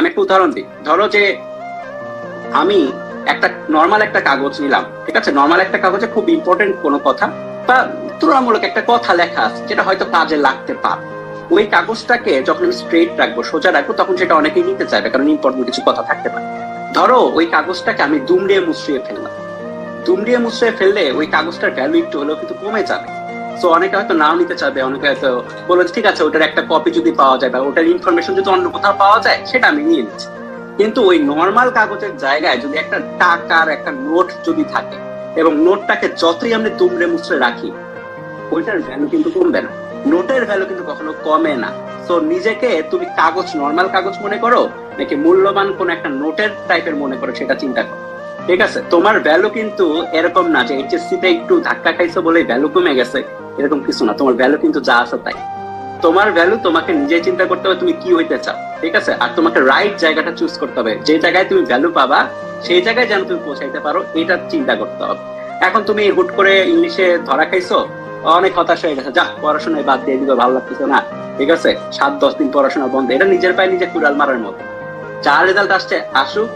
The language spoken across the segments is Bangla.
আমি একটা উদাহরণ দিই। ধরো যে আমি একটা নর্মাল একটা কাগজ নিলাম, ঠিক আছে? নর্মাল একটা কাগজে খুব ইম্পর্টেন্ট কোনো কথা বা তুলনামূলক একটা কথা লেখা আছে, যেটা হয়তো কাজে লাগতে পারে। ওই কাগজটাকে যখন আমি স্ট্রেট রাখব, সোজা রাখব, তখন সেটা অনেকেই নিতে চাইবে, কারণ ইম্পর্টেন্ট কিছু কথা থাকতে পারে। ধরো ওই কাগজটাকে আমি দুমড়িয়ে মুচড়িয়ে ফেললাম। দুমড়িয়ে মুচড়িয়ে ফেললে ওই কাগজটার ভ্যালু একটু হলেও কিন্তু কমে যাবে। তো অনেকে হয়তো নাও নিতে চাবে অনেকে হয়তো বলবে ঠিক আছে, ওটার একটা কপি যদি পাওয়া যায় বা ওটার ইনফরমেশন যদি অন্য কোথাও পাওয়া যায়, সেটা আমি নিয়ে নিচ্ছি। কিন্তু ওই নর্মাল কাগজের জায়গায় যদি একটা টাকার একটা নোট যদি থাকে এবং নোটটাকে যতই আমরা দুমড়ে মুচড়ে রাখি, ওইটার ভ্যালু কিন্তু কমবে না। নোটের ভ্যালু কিন্তু কখনো কমে না। তো নিজেকে তুমি কাগজ নর্মাল কাগজ মনে করো, নাকি মূল্যবান কোন একটা নোটের টাইপের মনে করো, সেটা চিন্তা করো। ঠিক আছে? তোমার ভ্যালু কিন্তু এরকম না যে এইচএসসি তে একটু ধাক্কা খাইছো বলে ভ্যালু কমে গেছে। এরকম কিছু না। তোমার ভ্যালু কিন্তু যা আছে তাই। তোমার ভ্যালু তোমাকে নিজে চিন্তা করতে হবে তুমি কি হইতে চাও, ঠিক আছে? আর তোমাকে রাইট জায়গাটা চুজ করতে হবে। যে জায়গায় তুমি ভ্যালু পাবা, সেই জায়গায় যেন তুমি পৌঁছাইতে পারো, এটা চিন্তা করতে হবে। এখন তুমি হুট করে ইংলিশে ধরা খাইছো, অনেক হতাশ হয়ে গেছে। যা, পড়াশোনায় বাদ দিয়ে দিবে, ভালো লাগতেছে না, ঠিক আছে? সাত, দশ দিন পড়াশোনা বন্ধ। এটা নিজের পায়ে নিজে কুড়াল মারার মতো। যা রেজাল্ট আসছে, আসুক।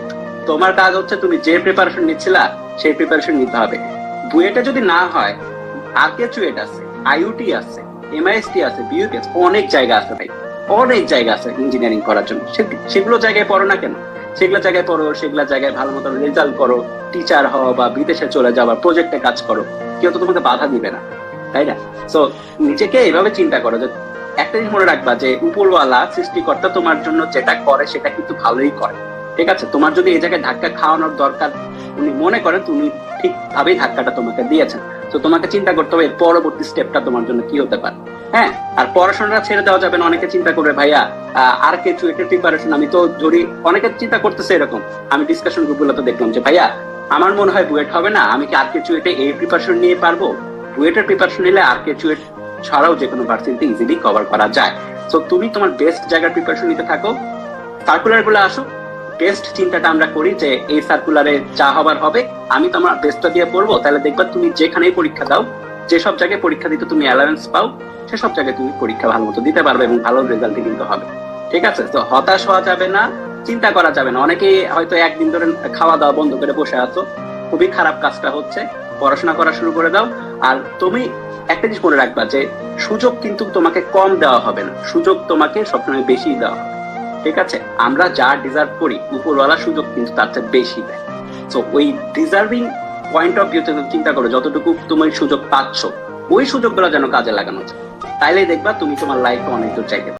তোমার কাজ হচ্ছে তুমি যে প্রিপারেশন নিচ্ছিলা, সেই প্রিপারেশন নিতে হবে। বুয়েটে যদি না হয়, আর কে চুয়েট আছে? আইউটি আছে, এমআইএসটি আছে বিউটি অনেক জায়গা আছে ভাই। অনেক জায়গা আছে ইঞ্জিনিয়ারিং করার জন্য। সেগুলো জায়গায় পড়ো না কেন? সেগুলো জায়গায় পড়ো, সেগুলো জায়গায় ভালো মতো রেজাল্ট করো টিচার হও বা বিদেশে চলে যাও বা প্রজেক্টে কাজ করো, কেউ তো তোমাকে বাধা দিবে না, তাই না? তো নিজেকে এভাবে চিন্তা করো যে, একটা জিনিস মনে রাখবা যে, উপরওয়ালা সৃষ্টিকর্তা তোমার জন্য যেটা করে, সেটা কিন্তু ভালোই করে। ঠিক আছে? তোমার যদি এই জায়গায় ধাক্কা খাওয়ানোর দরকার, উনি মনে করেন তুমি ঠিকভাবেই ধাক্কাটা তোমাকে দিয়েছেন। তো তোমাকে চিন্তা করতে হবে পরবর্তী স্টেপটা তোমার জন্য কি হতে পারে। হ্যাঁ? আর পড়াশোনাটা ছেড়ে দেওয়া যাবে না, অনেকে চিন্তা করবে, ভাইয়া আর কে চুয়েটের প্রিপারেশন আমি তো ধরি। অনেকে চিন্তা করতেছে এরকম। আমি ডিসকাশন গ্রুপগুলোতে দেখলাম যে, ভাইয়া, আমার মনে হয় বুয়েট হবে না, আমি কি আর কে চুয়েটে এই প্রিপারেশন নিয়ে পারব? বুয়েটের প্রিপারেশন নিলে আর কে চুয়েট ছাড়াও যে কোনো ভার্সিটিতে ইজিলি কভার করা যায়। তো তুমি তোমার বেস্ট জায়গার প্রিপারেশন নিতে থাকো। সার্কুলারগুলো আসুক বেস্ট চিন্তাটা আমরা করি যে এই সার্কুলারে যা হবার হবে, আমি তোমার বেস্টটা দিয়ে পড়ব, তাহলে দেখবা তুমি যেখানেই পরীক্ষা দাও, যেসব জায়গায় পরীক্ষা দিতে তুমি অ্যালায়েন্স পাও, সেসব জায়গায় তুমি পরীক্ষা ভালো মতো দিতে পারবে এবং ভালো রেজাল্ট কিন্তু হবে। ঠিক আছে? তো হতাশ হওয়া যাবে না, চিন্তা করা যাবে না। অনেকেই হয়তো একদিন ধরে খাওয়া দাওয়া বন্ধ করে বসে আছো, খুবই খারাপ কাজটা হচ্ছে, পড়াশোনা করা শুরু করে দাও। আর তুমি একটা জিনিস মনে রাখবা যে, সুযোগ কিন্তু তোমাকে কম দেওয়া হবে না। সুযোগ তোমাকে সবসময় বেশি দেওয়া হবে। ঠিক আছে? আমরা যা ডিজার্ভ করি, উপরওয়ালা সুযোগ কিন্তু তার চেয়ে বেশি দেয়। তো ওই ডিজার্ভিং পয়েন্ট অফ ভিউ থেকে চিন্তা করো, যতটুকু তুমি সুযোগ পাচ্ছ, ওই সুযোগগুলো যেন কাজে লাগানো যায়। তাইলে দেখবা তুমি তোমার লাইফে অনেক দূর চাইতে